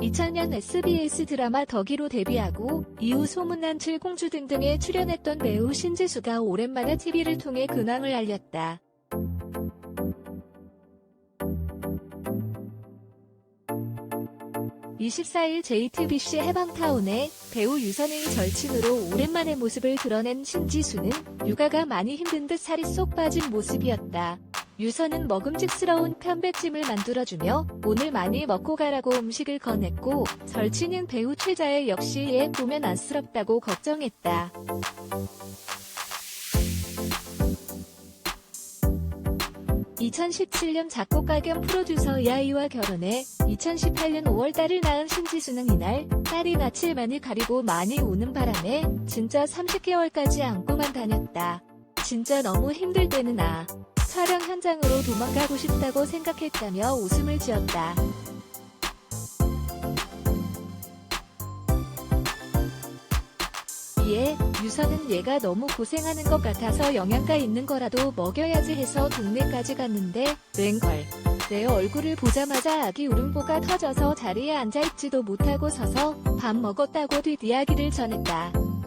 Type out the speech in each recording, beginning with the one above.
2000년 SBS 드라마 덕이로 데뷔하고 이후 소문난 칠공주 등등에 출연했던 배우 신지수가 오랜만에 TV를 통해 근황을 알렸다. (24일) JTBC 해방타운에 배우 유선의 절친으로 오랜만에 모습을 드러낸 신지수는 육아가 많이 힘든 듯 살이 쏙 빠진 모습이었다. 유선은 먹음직스러운 편백찜을 만들어주며 오늘 많이 먹고 가라고 음식을 건넸고 절친인 배우 최자의 역시 얘 보면 안쓰럽다고 걱정했다. (2017년) 작곡가 겸 프로듀서 이아이와 결혼해 2018년 5월 딸을 낳은 신지수는 이날 딸이 낯을 많이 가리고 많이 우는 바람에 진짜 30개월까지 안고만 다녔다. 진짜 너무 힘들 때는 아. 촬영 현장으로 도망가고 싶다고 생각했다며 웃음을 지었다. 이에 유선은 얘가 너무 고생하는 것 같아서 영양가 있는 거라도 먹여야지 해서 동네까지 갔는데 웬걸. 내 얼굴을 보자마자 아기 울음보가 터져서 자리에 앉아있지도 못하고 서서 밥 먹었다고 뒷이야기를 전했다.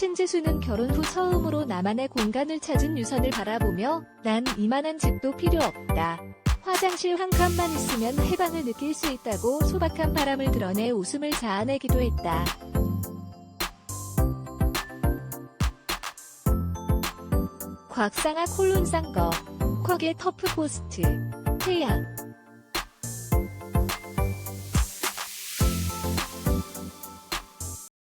신지수는 결혼 후 처음으로 나만의 공간을 찾은 유선을 바라보며 난 이만한 집도 필요 없다. 화장실 한 칸만 있으면 해방을 느낄 수 있다고 소박한 바람을 드러내 웃음을 자아내기도 했다. 곽상아 콜론상거 쿼의 터프 포스트 태양